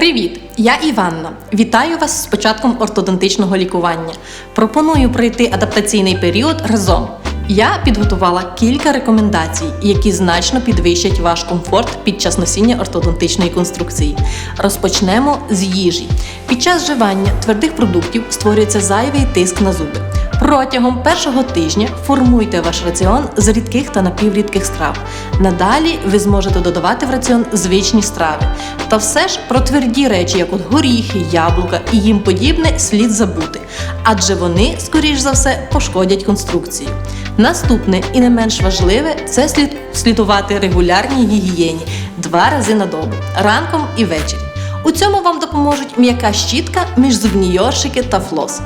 Привіт! Я Іванна. Вітаю вас з початком ортодонтичного лікування. Пропоную пройти адаптаційний період разом. Я підготувала кілька рекомендацій, які значно підвищать ваш комфорт під час носіння ортодонтичної конструкції. Розпочнемо з їжі. Під час вживання твердих продуктів створюється зайвий тиск на зуби. Протягом першого тижня формуйте ваш раціон з рідких та напіврідких страв. Надалі ви зможете додавати в раціон звичні страви. Та все ж про тверді речі, як от горіхи, яблука і їм подібне, слід забути, адже вони, скоріш за все, пошкодять конструкцію. Наступне і не менш важливе це слід слідувати регулярній гігієні два рази на добу, ранком і ввечері. У цьому вам допоможуть м'яка щітка, міжзубні йоршики та флос.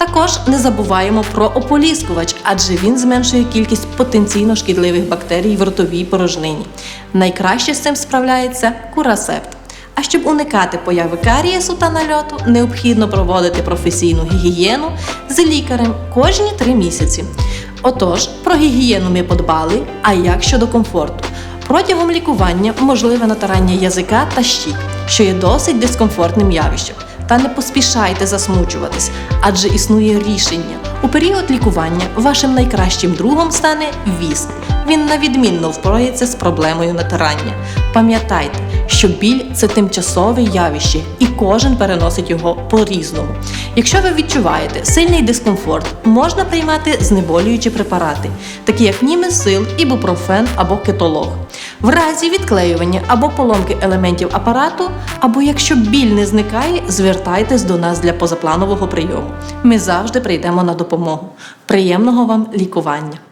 Також не забуваємо про ополіскувач, адже він зменшує кількість потенційно шкідливих бактерій в ротовій порожнині. Найкраще з цим справляється курасепт. А щоб уникати появи карієсу та нальоту, необхідно проводити професійну гігієну з лікарем кожні три місяці. Отож, про гігієну ми подбали, а як щодо комфорту? Протягом лікування можливе натирання язика та щік, що є досить дискомфортним явищем. Та не поспішайте засмучуватись, адже існує рішення. У період лікування вашим найкращим другом стане віск. Він навідмінно впорається з проблемою натирання. Пам'ятайте, що біль це тимчасове явище, і кожен переносить його по-різному. Якщо ви відчуваєте сильний дискомфорт, можна приймати знеболюючі препарати, такі як німесил, ібупрофен або кетолог. В разі відклеювання або поломки елементів апарату, або якщо біль не зникає, звертайтесь до нас для позапланового прийому. Ми завжди прийдемо на допомогу. Приємного вам лікування!